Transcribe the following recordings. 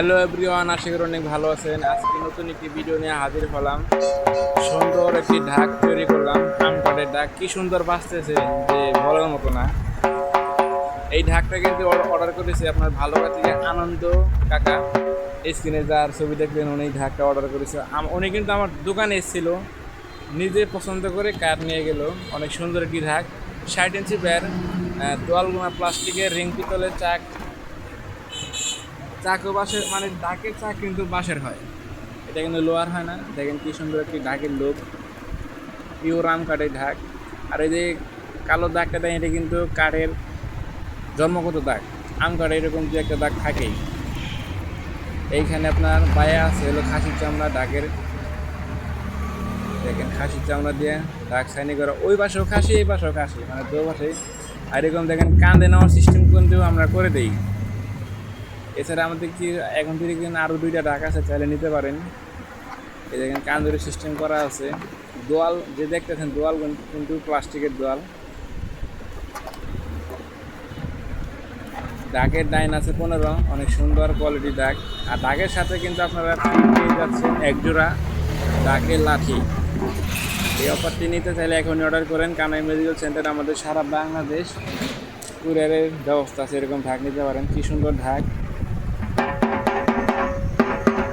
Hello everyone আশা করি অনেক ভালো আছেন। আজকে নতুন একটি ভিডিও নিয়ে হাজির হলাম। সুন্দর একটি ঢাক তৈরি করলাম আম কাঠের ঢাক। কি সুন্দর বাঁচতেছে যে বলার মতো না। এই ঢাকটা কিন্তু অর্ডার করেছি আপনার ভালো থেকে আনন্দ কাকা। স্ক্রিনে যার ছবি দেখবেন উনি ঢাকটা অর্ডার করেছে। উনি কিন্তু আমার দোকানে এসেছিল। নিজে পছন্দ করে কাঠ নিয়ে গেল। অনেক সুন্দর একটি ঢাক। ষাট ইঞ্চি ব্যার দোয়ালগুনা প্লাস্টিকের রিং পিতলের চাক। চাকও বাঁশের মানে ডাকের চাক কিন্তু বাঁশের হয়। এটা কিন্তু লোয়ার হয় না। দেখেন কি সুন্দর একটি ঢাকের লোক। পিওর আম কাঠের ঢাক। আর এই যে কালো দাগটা দেয় এটা কিন্তু কাঠের জন্মগত দাগ। আম কাঠে এরকম যে একটা দাগ থাকেই। এইখানে আপনার বায়া আছে হলো খাসির চামড়া ডাকের দেখেন খাসির চামড়া দিয়ে ডাক সাইনি করা। ওই পাশেও খাসি, এই পাশেও খাসি মানে দু পাশে। আর এরকম দেখেন কান্দে নেওয়ার সিস্টেম কিন্তু আমরা করে দিই। এছাড়া আমাদের কি এখন থেকে কিন্তু আরও দুইটা ডাক আছে চাইলে নিতে পারেন। এই দেখেন কান্দুরি সিস্টেম করা আছে। দোয়াল, যে দেখতেছেন দোয়াল কিন্তু প্লাস্টিকের দোয়াল। ডাকের ডাইন আছে পনেরো, অনেক সুন্দর কোয়ালিটি ডাক আর ডাকের সাথে কিন্তু আপনারা পেয়ে যাচ্ছেন একজোড়া ডাকের লাঠি। এই অফারটি নিতে চাইলে এখনই অর্ডার করেন। কানাই মেডিকেল সেন্টার আমাদের সারা বাংলাদেশ, কুরিয়ারের ব্যবস্থা আছে, এরকম ঢাক নিতে পারেন। কি সুন্দর ঢাক।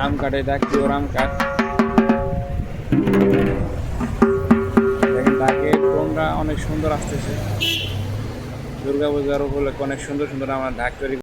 আম কাঠের এটা পিওর আম কাঠ অনেক সুন্দর আসতেছে। দুর্গা পূজার উপলক্ষে অনেক সুন্দর সুন্দর আমরা ঢাক তৈরি